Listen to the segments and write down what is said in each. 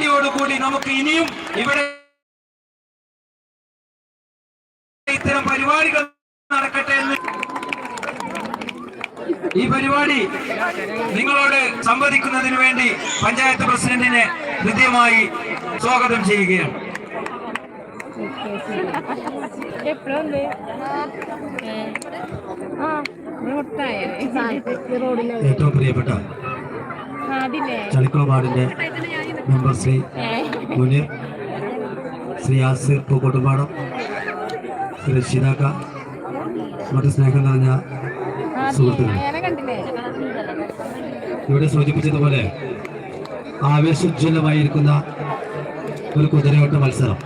പരിപാടിയോടുകൂടി നമുക്ക് ഇനിയും ഇവിടെ ഇത്തരം പരിപാടികൾ നടക്കട്ടെ എന്ന് ഈ പരിപാടി നിങ്ങളോട് സംവദിക്കുന്നതിന് വേണ്ടി പഞ്ചായത്ത് പ്രസിഡന്റിനെ ഹൃദ്യമായി സ്വാഗതം ചെയ്യുകയാണ് ഏറ്റവും പ്രിയപ്പെട്ട ചളിക്കുളം വാർഡിന്റെ മെമ്പർ ശ്രീ മുനീർ ശ്രീ ആസിർ പൂക്കോട്ടുംപാടം ശ്രീ രക്ഷിതാക്ക മറ്റു സ്നേഹം നിറഞ്ഞ സുഹൃത്തുക്കൾ. ഇവിടെ സൂചിപ്പിച്ചതുപോലെ ആവേശോജ്വലമായിരിക്കുന്ന ഒരു കുതിരയോട്ട മത്സരം.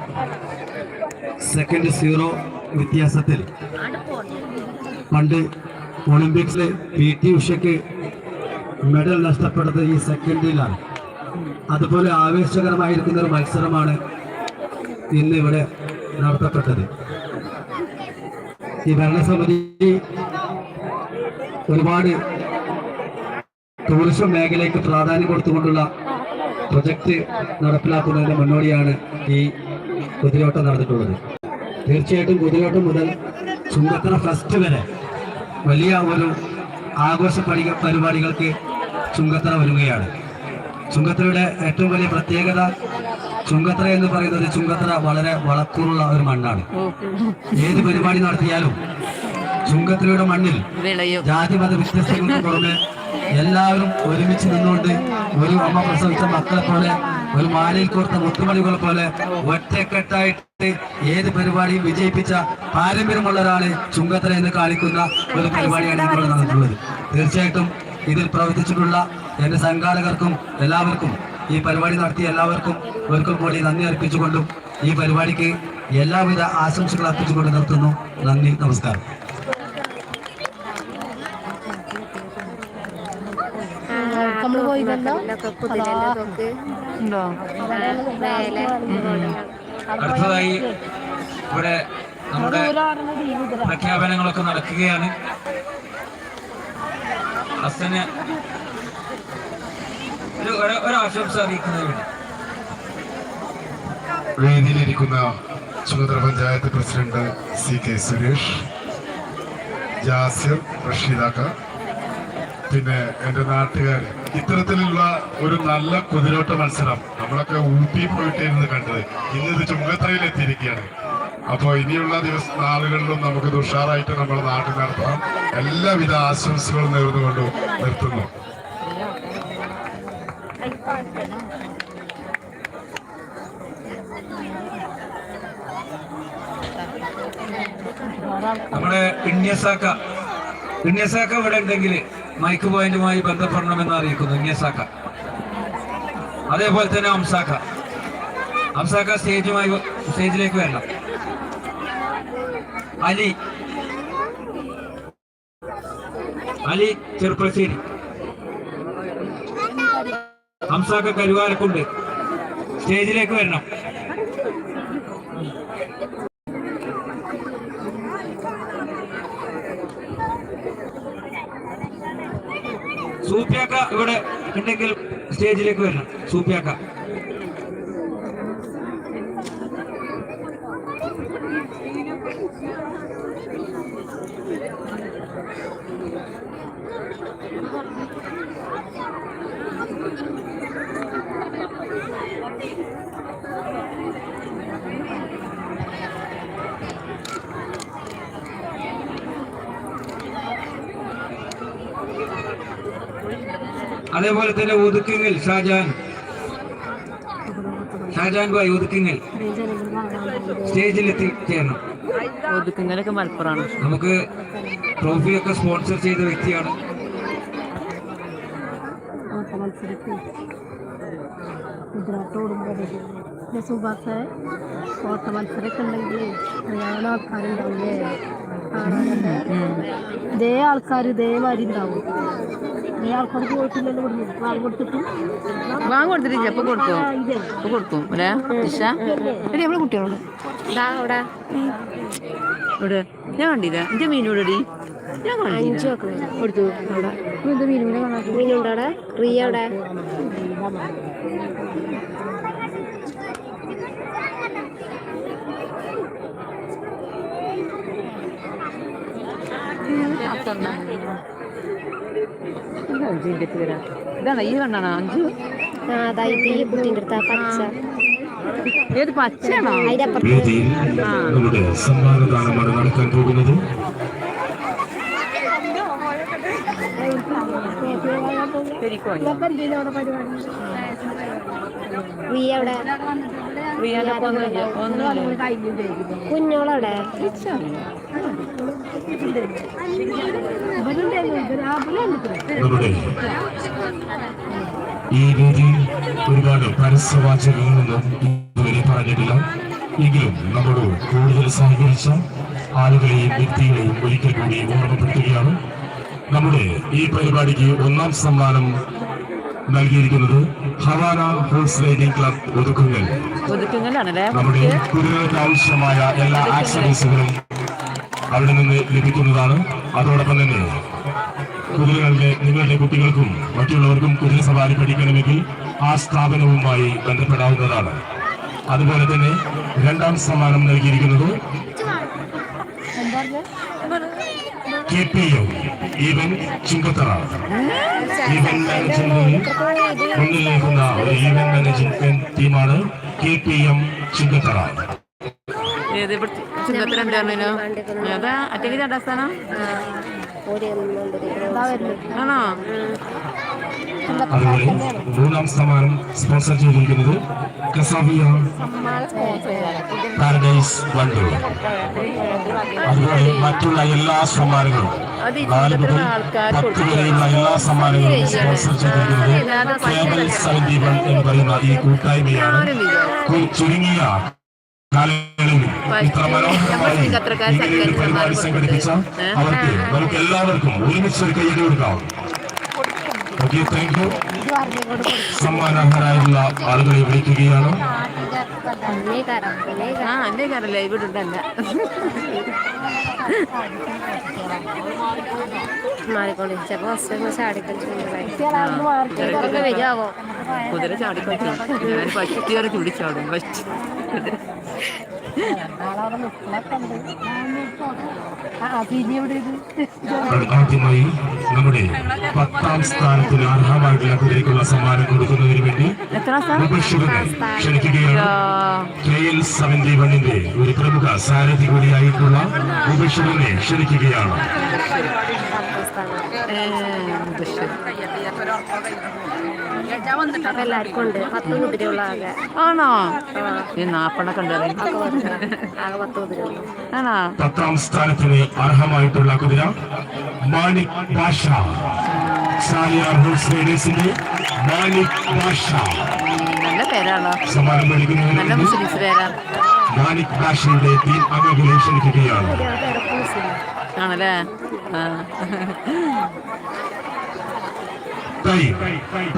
സെക്കൻഡ് സീറോ വ്യത്യാസത്തിൽ പണ്ട് ഒളിമ്പിക്സിൽ പി ടി ഉഷയ്ക്ക് മെഡൽ നഷ്ടപ്പെട്ടത് ഈ സെക്കൻഡിലാണ് അതുപോലെ ആവേശകരമായിരിക്കുന്ന ഒരു മത്സരമാണ് ഇന്ന് ഇവിടെ നടത്തപ്പെട്ടത്. ഈ ഭരണസമിതി ഒരുപാട് ടൂറിസം മേഖലയ്ക്ക് പ്രാധാന്യം കൊടുത്തുകൊണ്ടുള്ള പ്രൊജക്ട് നടപ്പിലാക്കുന്നതിന് മുന്നോടിയാണ് ഈ കുതിരയോട്ടം നടന്നിട്ടുള്ളത്. തീർച്ചയായിട്ടും കുതിരയോട്ടം മുതൽ ചുങ്കത്തറ ഫസ്റ്റ് വരെ വലിയ ഒരു ആഘോഷ പരിപാടികൾക്ക് ചുങ്കത്തറ വരികയാണ്. ചുങ്കത്തറയുടെ ഏറ്റവും വലിയ പ്രത്യേകത ചുങ്കത്തറ എന്ന് പറയുന്നത് ചുങ്കത്തറ വളരെ വളക്കൂറുള്ള ഒരു മണ്ണാണ്. ഏത് പരിപാടി നടത്തിയാലും ചുങ്കത്തറയുടെ മണ്ണിൽ വിളയും. ജാതി മത വ്യത്യസ്തങ്ങൾക്ക് പുറമെ എല്ലാവരും ഒരുമിച്ച് നിന്നുകൊണ്ട് ഒരു അമ്മ പ്രസവിച്ച മക്കളെ പോലെ ഒരു മാലയിൽ കോർത്ത മുത്തുമണികളെ പോലെ ഒറ്റക്കെട്ടായിട്ട് ഏത് പരിപാടിയും വിജയിപ്പിച്ച പാരമ്പര്യമുള്ള ഒരാളെ ചുങ്കത്തറ എന്ന് കാണിക്കുന്ന ഒരു പരിപാടിയാണ് ഇപ്പോൾ നടന്നിട്ടുള്ളത്. തീർച്ചയായിട്ടും ഇതിൽ പ്രവർത്തിച്ചിട്ടുള്ള എന്റെ സംഘാടകർക്കും എല്ലാവർക്കും ഈ പരിപാടി നടത്തിയ എല്ലാവർക്കും ഒരിക്കൽ കൂടി നന്ദി അർപ്പിച്ചുകൊണ്ടും ഈ പരിപാടിക്ക് എല്ലാവിധ ആശംസകൾ അർപ്പിച്ചുകൊണ്ട് നിർത്തുന്നു. നന്ദി നമസ്കാരം. പോയതല്ലോ അടുത്തതായി ഇവിടെ നമ്മുടെ പ്രഖ്യാപനങ്ങളൊക്കെ നടക്കുകയാണ്. ഹസന് ഒരു ഒരു- ആശംസ അറിയിക്കുന്നതിന് വേദിയിലിരിക്കുന്ന ചുമതല panchayat president C K Suresh Jasir റഷീദാക്ക പിന്നെ എന്റെ നാട്ടുകാർ ഇത്തരത്തിലുള്ള ഒരു നല്ല കുതിരോട്ട മത്സരം നമ്മളൊക്കെ ഊട്ടി പോയിട്ടായിരുന്നു കണ്ടത്. ഇന്ന് ഇത് ചുങ്കത്തറയിൽ എത്തിയിരിക്കുകയാണ്. അപ്പോൾ ഇനിയുള്ള ദിവസ നാളുകളിലും നമുക്ക് ഇത് ഉഷാറായിട്ട് നമ്മുടെ നാട്ടിൽ നടത്താം. എല്ലാവിധ ആശംസകളും നേർന്നുകൊണ്ട് നിർത്തുന്നു. നമ്മുടെ ഇണ്യസാക്ക ഇണ്യസാക്ക ഇവിടെ ഉണ്ടെങ്കിൽ മൈക്ക് പോയിന്റുമായി ബന്ധപ്പെടണമെന്ന് അറിയിക്കുന്നു. ഇണ്യസാക്ക അതേപോലെ തന്നെ അംസാക്ക. അംസാക്ക സ്റ്റേജുമായി സ്റ്റേജിലേക്ക് വരണം. അലി. അലി ചെറുപ്പശ്ശേരി ഹംസാക്ക കരുവാരക്കുണ്ട്. സ്റ്റേജിലേക്ക് വരണം. സൂപ്യാക്ക ഇവിടെ ഉണ്ടെങ്കിൽ സ്റ്റേജിലേക്ക് വരണം. സൂപ്യാക്ക. അതേപോലെ തന്നെ ഒതുക്കുങ്ങൽ ഷാജാൻ ഷാജാൻ ഭായ് ഒതുക്കുങ്ങൽ. സ്റ്റേജിലെത്തി ചേരണം. ഒതുക്കുങ്ങലൊക്കെ മലപ്പുറമാണ്. നമുക്ക് ട്രോഫിയൊക്കെ സ്പോൺസർ ചെയ്ത വ്യക്തിയാണ്. സുഭാഷ് ഓട്ട മത്സരമൊക്കെ ഉണ്ടെങ്കിൽ അറിയാവുന്ന ആൾക്കാരുണ്ടാവില്ലേ? ഇതേ ആൾക്കാർ ഇതേമാതിരി ഉണ്ടാവും. ഇതേ ആൾക്കാർ പോയിട്ടില്ലല്ലോ ഇവിടുന്ന്. വാങ്ങി കൊടുത്തിട്ട് വാങ്ങ കൊടുത്തിട്ടില്ല. ഇപ്പൊ കൊടുത്തു? ഇപ്പൊ കൊടുത്തു? അല്ലേ? ദിശ എടി നമ്മളെ കുട്ടികളോട്. അവിടെ. ഇവിടെ. ഞാൻ കണ്ടില്ല. എന്റെ മീനോടടി. ഞാൻ കണ്ടില്ല. കൊടുത്തു. അവിടെ. മീനുണ്ട് റിയ അവിടെ. അഞ്ചിന്റെ പേരാ ഇതാണോ ഈ കണ്ണാണോ? അഞ്ചു? ആ അതായത് ഈ കുട്ടീന്റെ അടുത്ത് പച്ച. ഏത് പച്ചയാണോ? അതിന്റെ അപ്പുറത്ത്. വേദിയിൽ നമ്മുടെ സമ്മാനദാനമാണ് നടക്കാൻ പോകുന്നത്. കുഞ്ഞോളവിടെ. ഈ രീതിയിൽ ഒരുപാട് പരസ്യവാചകങ്ങളൊന്നും ഇതുവരെ പറഞ്ഞിട്ടില്ല. എങ്കിലും നമ്മോട് കൂടുതൽ സഹകരിച്ച ആളുകളെയും വ്യക്തികളെയും ഒരിക്കൽ കൂടി ഓർമ്മപ്പെടുത്തുകയാണ്. നമ്മുടെ ഈ പരിപാടിക്ക് ഒന്നാം സമ്മാനം നൽകിയിരിക്കുന്നത് Havana horse riding club Othukkungal നമ്മുടെ കുതിരകൾക്ക് ആവശ്യമായ എല്ലാ ആക്സസറീസുകളും അവിടെ നിന്ന് ലഭിക്കുന്നതാണ്. അതോടൊപ്പം തന്നെ കുതിരകളുടെ നിങ്ങളുടെ കുട്ടികൾക്കും മറ്റുള്ളവർക്കും കുതിര സവാരി പഠിക്കണമെങ്കിൽ ആ സ്ഥാപനവുമായി ബന്ധപ്പെടാവുന്നതാണ്. അതുപോലെ തന്നെ രണ്ടാം സമ്മാനം നൽകിയിരിക്കുന്നത് K P M event Chingathara. Event മാനേജ്മെന്റിൽ ഒരു ഈവൻ മാനേജ്മെന്റ് ടീമാണ് കെ പി എം ചിങ്കത്തറ. അതാ അറ്റക്ക് ആണോ? അതുപോലെ മൂന്നാം സമ്മാനം സ്പോൺസർ ചെയ്തിരിക്കുന്നത് കസാബിയ പാരഡൈസ് വണ്ടൂർ. അതുപോലെ മറ്റുള്ള എല്ലാ സമ്മാനങ്ങളും നാല് മുതൽ പത്ത് വരെയുള്ള എല്ലാ സമ്മാനങ്ങളും സ്പോൺസർ ചെയ്തിരിക്കുന്നത് കേബിൾ സെവന്റി വൺ എന്ന് പറയുന്ന ഈ കൂട്ടായ്മയാണ്. ചുരുങ്ങിയ സംഘടിപ്പിച്ച അവർക്ക് നമുക്ക് എല്ലാവർക്കും ഒരുമിച്ച് ഒരു കൈയ്യടി കൊടുക്കാം. ഓക്കെ താങ്ക് യു സമ്മാനാർഹരായുള്ള ആളുകളെ വിളിക്കുകയാണ്. മാറിക്കോളി. ചാടിക്കളിച്ച് കുതിര ചാടിക്കളിച്ചോ ഞാൻ പറ്റി വരെ തുടിച്ചാടും പറ്റി ആദ്യമായി നമ്മുടെ പത്താം സ്ഥാനത്തിന് അർഹമായിട്ടുള്ള കുതിരയ്ക്കുള്ള സമ്മാനം കൊടുക്കുന്നതിന് വേണ്ടി ക്ഷണിക്കുകയാണ്. കെ എൽ സെവന്റി വണ്ണിന്റെ ഒരു പ്രമുഖ സാരഥി കൂടിയായിട്ടുള്ള മുബഷിറിനെ ക്ഷണിക്കുകയാണ്. എല്ലാവർക്കും ഉണ്ട് പത്ത് കുതിരയുള്ള ആകെ ആണോ ഈ നാപ്പണൊക്കെ ഉണ്ട് ആകെ പത്ത് കുതിരയുള്ള ആണോ? പത്താം സ്ഥാനത്തിന് അർഹമായിട്ടുള്ള കുതിര മാണിക് ഭാഷ മാണിക് പാഷ. നല്ല പേരാണോ? സമ്മാനം നല്ല മേടിക്കുന്നതിന് മുസ്ലിംസ് പേരാണ് മാണിക് പാഷയുടെ ടീം അംഗങ്ങളെ ക്ഷണിക്കുകയാണ്. ആണല്ലേ?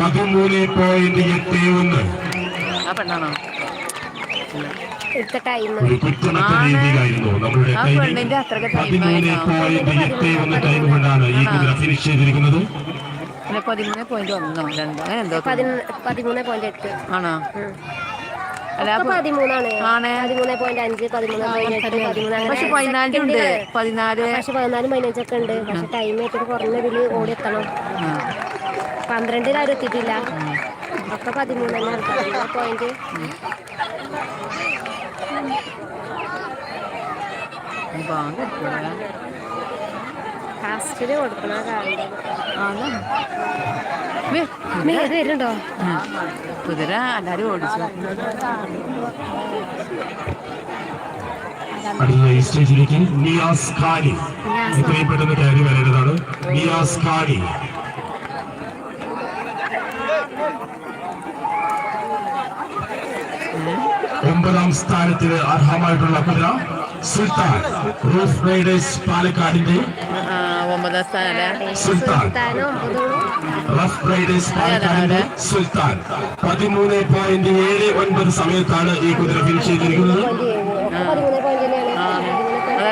പതിമൂന്ന് പോയിന്റ് എട്ട് ഒന്ന്. ആ പെണ്ണാണോ? ഇവിടുത്തെ ടൈം ഒരു കുറ്റമറ്റ രീതിയിലായിരുന്നു നമ്മളുടെ ആ ടൈമിംഗ് പെണ്ണിന്റെ അത്രയ്ക്ക് പതിമൂന്ന് പോയിന്റ് എട്ട് ഒന്ന് ടൈം കൊണ്ടാണ് ഈ കുതിര ഫിനിഷ് ചെയ്തിരിക്കുന്നത്. പിന്നെ പതിമൂന്ന് പോയിന്റ് ഒന്നോ രണ്ടോ അങ്ങനെ എന്തോ പതിമൂന്ന് പോയിന്റ് എട്ട്. ആണോ? പതിമൂന്നാണ്. പതിമൂന്ന് പോയിന്റ് അഞ്ച് പതിമൂന്ന് പോയിന്റ് പതിമൂന്ന്. പക്ഷെ പതിനാലിന് ഉണ്ട്. പതിനാല്. പക്ഷെ പതിനാലും പതിനഞ്ചൊക്കെ ഉണ്ട്. പക്ഷെ ടൈം ഏറ്റവും കുറഞ്ഞ ഇതിൽ ഓടി എത്തണം. പന്ത്രണ്ടിൽ ആരും എത്തിയിട്ടില്ല. ഒക്കെ പതിമൂന്ന് തന്നെ പതിമൂന്ന് പോയിന്റ് ബാങ്ക് എടുക്കൂല. കാസ്റ്റിൽ കൊടുക്കണ വരുന്നുണ്ടോ? ഉം. കുതിര എല്ലാരും ഓടിച്ചു. അടുത്ത സ്റ്റേജിലേക്ക് നിയാസ് ഖാനി എത്രയും പെട്ടെന്ന് കയറി വരേണ്ടതാണ്. നിയാസ് ഒമ്പതാം സ്ഥാനത്തിന് അർഹമായിട്ടുള്ള കുതിര സുൽത്താൻ റൂഫ് റൈഡേഴ്സ് പാലക്കാടിന്റെ ഒമ്പതാം സ്ഥാനം അല്ലേ? സുൽത്താൻ. റഫ് റൈഡേഴ്സ് പാലക്കാടിന്റെ സുൽത്താൻ. പതിമൂന്ന് പോയിന്റ് ഏഴ് ഒൻപത് സമയത്താണ് ഈ കുതിര ഫിനിഷ് ചെയ്തിരിക്കുന്നത്.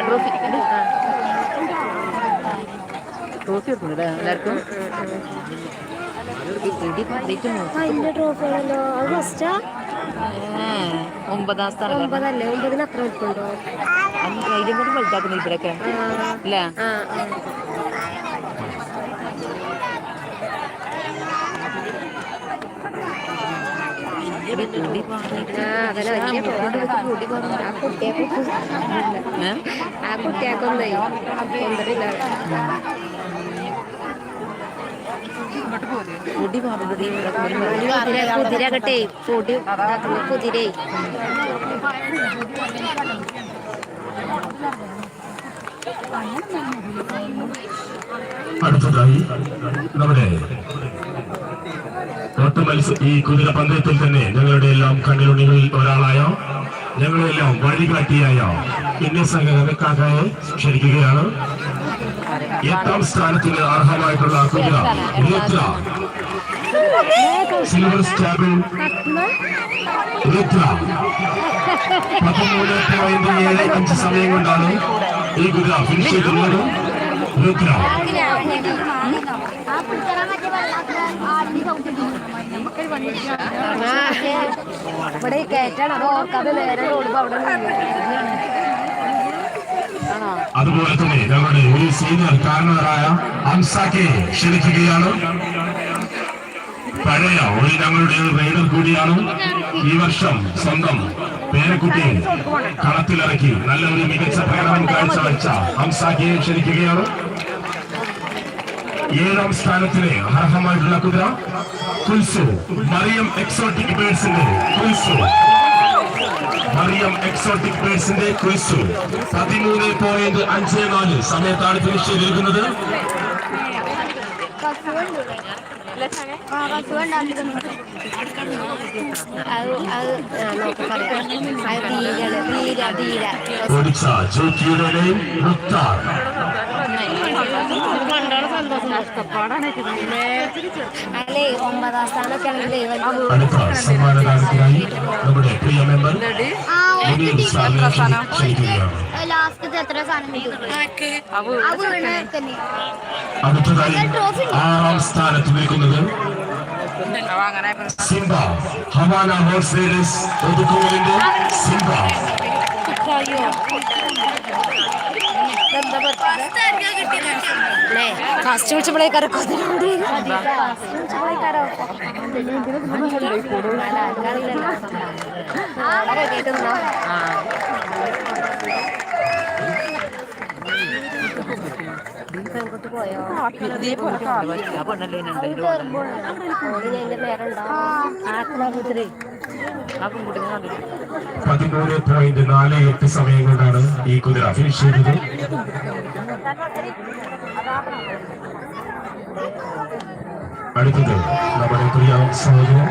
ട്രോഫി ട്രോഫി എല്ലാവർക്കും? ഇടി പണ്ടിട്ട് അത് ഫസ്റ്റാ ഒമ്പതാം സ്ഥാനം ഒമ്പതല്ലേ? ഒമ്പതിന് അത്ര വലിപ്പുണ്ടോ അതിലും കൂടി വലുതാക്കുന്നു ഇവരൊക്കെ അല്ല ആ. ആ കൂടി പൊടി കുതിരേ അടുത്തതായി നമ്മുടെ ഈ കുതിര പന്തയത്തിൽ തന്നെ ഞങ്ങളുടെ എല്ലാം കണ്ണിലുണ്ണികളിൽ ഒരാളായ? ഞങ്ങളെല്ലാം വഴികാട്ടിയായ? ഇന്നസംഘക്കാക്കായെ ക്ഷണിക്കുകയാണ് എട്ടാം സ്ഥാനത്തിന് അർഹമായിട്ടുള്ള കുതിര രുദ്ര. Silver stable Rudra. പതിമൂന്ന് പോയിന്റ് ഏഴ് അഞ്ച് സമയം കൊണ്ടാണ് ഈ കുതിര ഫിനിഷ് ചെയ്തിട്ടുള്ളത്. രുദ്ര. ആ. ഇവിടെ കയറ്റാണ് അത് ഓർക്കാതെ നേരെ ഓടുമ്പോ അവിടെ അതുപോലെ തന്നെ ഞങ്ങളുടെ ഒരു സീനിയർ കാരണവരായ അംസാക്കെ ക്ഷണിക്കുകയാണ്. പഴയ ഒരു ഞങ്ങളുടെ റൈഡർ കൂടിയാണ്. ഈ വർഷം സ്വന്തം പേരക്കുട്ടിയെ കളത്തിലിറക്കി നല്ല ഒരു മികച്ച പ്രകടനം കാഴ്ചവെച്ച ഹംസാക്കിയെ ക്ഷണിക്കുകയാണ്. ഏഴാം സ്ഥാനത്തിന് അർഹമായിട്ടുള്ള കുതിര കുൽസു മറിയം എക്സോട്ടിക് ബേഴ്സിന്റെ കുൽസു. മറിയം എക്സോട്ടിക് പ്ലേസിന്റെ ക്വിസ് പതിമൂന്ന് പോയിന്റ് അഞ്ച് നാല് സമയത്താണ് ഫിനിഷ് ചെയ്തിരിക്കുന്നത് അത് ജോക്കിയുടെ മുക്താർ അല്ലേ ഒമ്പതാം സ്ഥാനമൊക്കെ ലാസ്റ്റ് എത്ര സാധനം? അടുത്തതായി ആറാം സ്ഥാനത്ത് നിൽക്കുന്നത് സിംബ. ഹവാന റൈഡേഴ്സ് ഒതുക്കുമലിന്റെ സിംബ. ഫസ്റ്റ് വിളിച്ചപ്പോഴേക്കാരോ വിളിച്ചപ്പോഴേക്കാരോ കേട്ടുന്നോ പെൺകുട്ടി പോയോ ആ പെണ്ണല്ലേ ആത്മാപുത്രി പതിമൂന്ന് പോയിന്റ് നാല് എട്ട് സമയം കൊണ്ടാണ് ഈ കുതിര ഫിനിഷ് ചെയ്തത്. അടുത്തത് നമ്മുടെ പ്രിയ സഹോദരൻ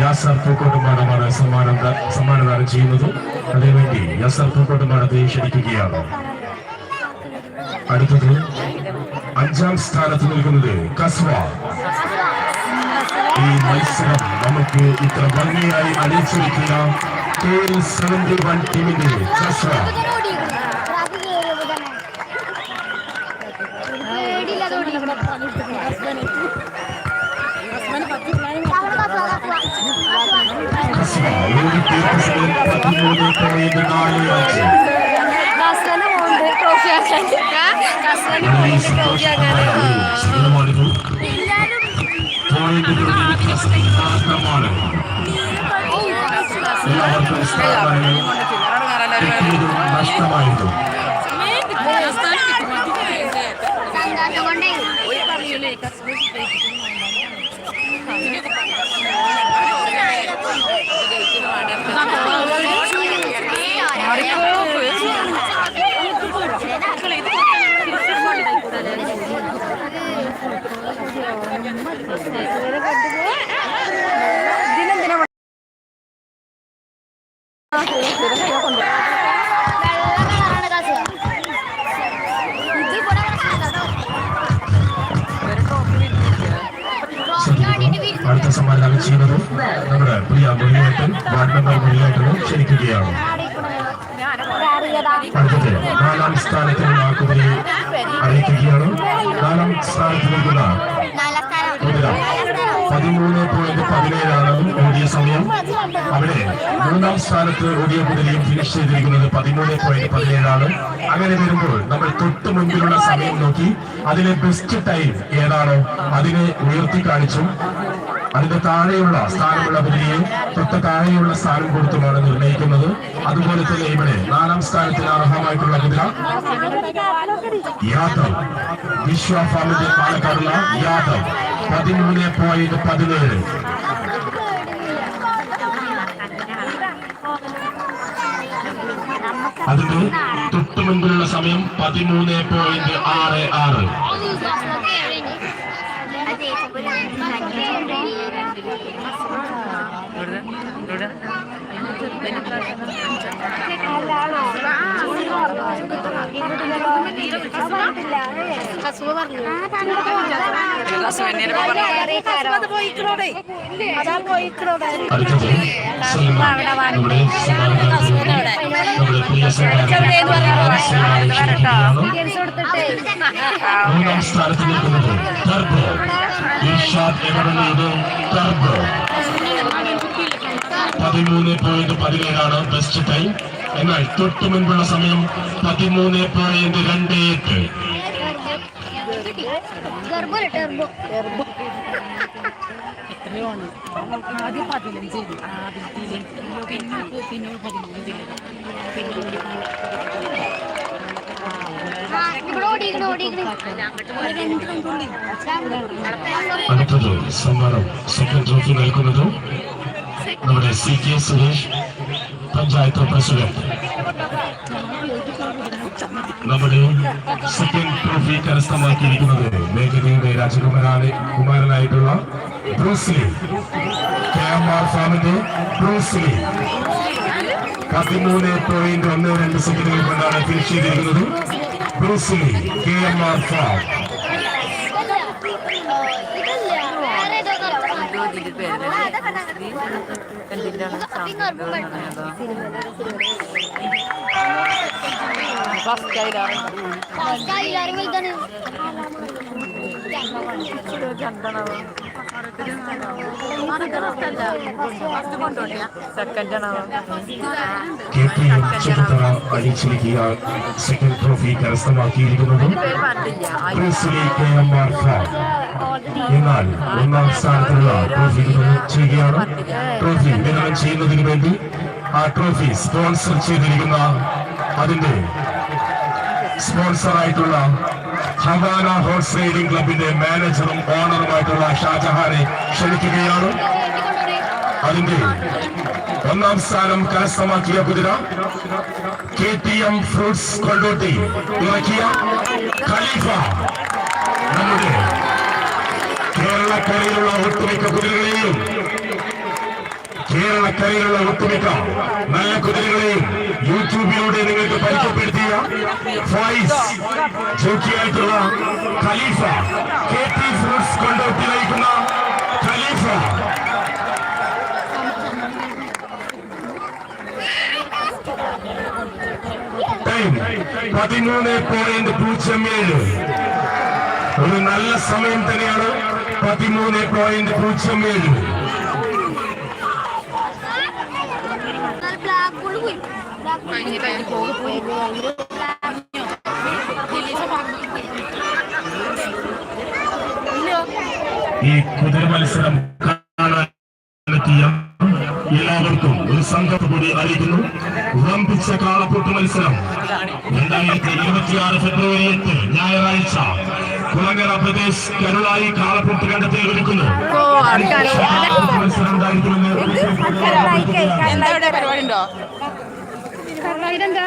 യാസർ പൂക്കോട്ടുമാടമാണ് സമ്മാനം സമ്മാനദാനം ചെയ്യുന്നത്. അതിനുവേണ്ടി യാസർ പൂക്കോട്ടുമാടത്തെ ക്ഷണിക്കുകയാണ് അടുത്തത് അഞ്ചാം സ്ഥാനത്ത് നിൽക്കുന്നത് കസ്വ. ഈ മത്സരം നമുക്ക് ഇത്ര ഭംഗിയായി അണിയിച്ചൊരുക്കിയ കെ എൽ സെവന്റി വൺ ടീമിന്റെ പോണ്ട് ട്രോഫി ആക്കാൻ മാത്രമാണ് എല്ലാവർക്കും സ്ഥാനങ്ങൾ കിട്ടിയതും സമ്മാനം ചെയ്യുന്നത് നമ്മുടെ പ്രിയ മുനിയേട്ടൻ വാർഡ് മെമ്പർ മുനിയേട്ടനും ക്ഷണിക്കുകയാണ്. അടുത്തത് നാലാം സ്ഥാനത്തിനുള്ള കുതിരയെ അറിയിക്കുകയാണ്. നാലാം സ്ഥാനത്തിലേക്കുള്ള കുതിര പതിമൂന്ന് പോയിന്റ് പതിനേഴാണ് ഓടിയ സമയം. അവിടെ മൂന്നാം സ്ഥാനത്ത് ഓടിയ കുതിരയും ഫിനിഷ് ചെയ്തിരിക്കുന്നത് പതിമൂന്ന് പോയിന്റ് പതിനേഴാണ്. അങ്ങനെ വരുമ്പോൾ നമ്മൾ തൊട്ട് മുൻപിലുള്ള സമയം നോക്കി. അതിലെ ബെസ്റ്റ് ടൈം ഏതാണോ? അതിനെ ഉയർത്തി കാണിച്ചും. അതിന്റെ താഴെയുള്ള സ്ഥാനമുള്ള കുതിരയെ തൊട്ട് താഴെയുള്ള സ്ഥാനം കൊടുത്തുമാണ് നിർണയിക്കുന്നത് അതുപോലെ തന്നെ ഇവിടെ നാലാം സ്ഥാനത്തിന് അർഹമായിട്ടുള്ള കുതിര യാദവ് വിശ്വ ഫാമിന്റെ പാലക്കാടുള്ള യാദവ് പതിമൂന്ന് പോയിന്റ് പതിനേഴ്. അതിന് തൊട്ടു സമയം പതിമൂന്ന് പോയിന്റ് ആറ് ആറ് ഇവിടെ ഇവിടെ ഹസുവ പറഞ്ഞു അടുത്തത് സൽമാൻ നമ്മുടെ സമ്മാനദായകനായ നമ്മുടെ പ്രിയ സമ്മാനദായകനായ സൽമാനെ ക്ഷണിക്കുകയാണ്. മൂന്നാം സ്ഥാനത്ത് നിൽക്കുന്നത് ടർബോ ഇർഷാദ് എമറലിയുടെ ടർബോ പതിമൂന്ന് പോയിന്റ് പതിനേഴാണ് ബെസ്റ്റ് ടൈം എന്നാൽ തൊട്ടു മുൻപുള്ള സമയം പതിമൂന്ന് പോയിന്റ് രണ്ട് എട്ട്. ഗർഭ ടെർബോ ആ, ഇവിടെ ഓടിക്കണ ഓടിക്കണ അടുത്തത് സമ്മാനം സെക്കൻഡ് ട്രോഫി നൽകുന്നത് നമ്മുടെ C K Suresh panchayat president. നമ്മുടെ സെക്കൻഡ് ട്രോഫി കരസ്ഥമാക്കിയിരിക്കുന്നത് മേഘനയുടെ രാജകുമാരാണ് കുമാരനായിട്ടുള്ള Bruce Lee K M R ഫാമിന്റെ ബ്രൂസ്ലി പതിമൂന്ന് പോയിന്റ് ഒന്ന് രണ്ട് സെക്കൻഡുകൾ കൊണ്ടാണ് ഫിനിഷ് ചെയ്തിരിക്കുന്നത്. Bruce Lee K M R farm. ഗർഭം. ഇതിന്റെ പേര് ആ, അതൊക്കെ കണ്ടു. എന്തിന്റെയാണ് ഫസ്റ്റ് ആയിട്ടാണ് ഫസ്റ്റ് ആയില്ലാരും വലുതാണ് സെക്കൻഡ് ആണോ കെ സെക്കൻഡ് ട്രോഫി കരസ്ഥമാക്കിയിരിക്കുന്നത് എന്നാൽ ഒന്നാം സ്ഥാനത്തുള്ള ട്രോഫി ചെയ്യുകയാണ്. ട്രോഫി വിതരണം ചെയ്യുന്നതിന് വേണ്ടി ആ ട്രോഫി സ്പോൺസർ ചെയ്തിരിക്കുന്ന അതിന്റെ സ്പോൺസർ ആയിട്ടുള്ള ഹവാന ഹോഴ്സ് റൈഡിംഗ് ക്ലബിന്റെ മാനേജറും ഓണറുമായിട്ടുള്ള ഷാജഹാനെ ക്ഷണിക്കുകയാണ്. അതിന്റെ ഒന്നാം സ്ഥാനം കരസ്ഥമാക്കിയ കുതിര K T M fruits Kondotty ഇറക്കിയ ഖലീഫ. നമ്മുടെ കേരളക്കരയിലുള്ള ഒട്ടുമിക്ക കുതിരകളെയും കേരളക്കരയിലുള്ള ഒട്ടുമിക്ക നല്ല കുതിരകളെയും യൂട്യൂബിലൂടെ നിങ്ങൾക്ക് പരിചയപ്പെടുത്തിയ ഫൈസ് ജോക്കിയായിട്ടുള്ള ഖലീഫ കെ ടി ഫ്രൂട്ട്സ് കൊണ്ട് നയിക്കുന്ന ഖലീഫ. പതിമൂന്ന് പോയിന്റ് പൂജ്യം ഏഴ്. ഒരു നല്ല സമയം തന്നെയാണ് പതിമൂന്ന് പോയിന്റ് പൂജ്യം ഏഴ്. ഈ കുതിര മത്സരം കാണാനെത്തിയ എല്ലാവർക്കും ഒരു സംഘം കൂടി അറിയിക്കുന്നു. ഉറമ്പിച്ച കാളപ്പൊട്ട് മത്സരം. രണ്ടായിരത്തി ഇരുപത്തിയാറ് ഫെബ്രുവരി എട്ട് ഞായറാഴ്ച കുളങ്ങര പ്രദേശ് കരുളായി കാളപ്പൊട്ട് കണ്ടെത്തി ഒരുക്കുന്നു. മത്സരം ഉണ്ടായിരിക്കുമെന്ന് എന്താ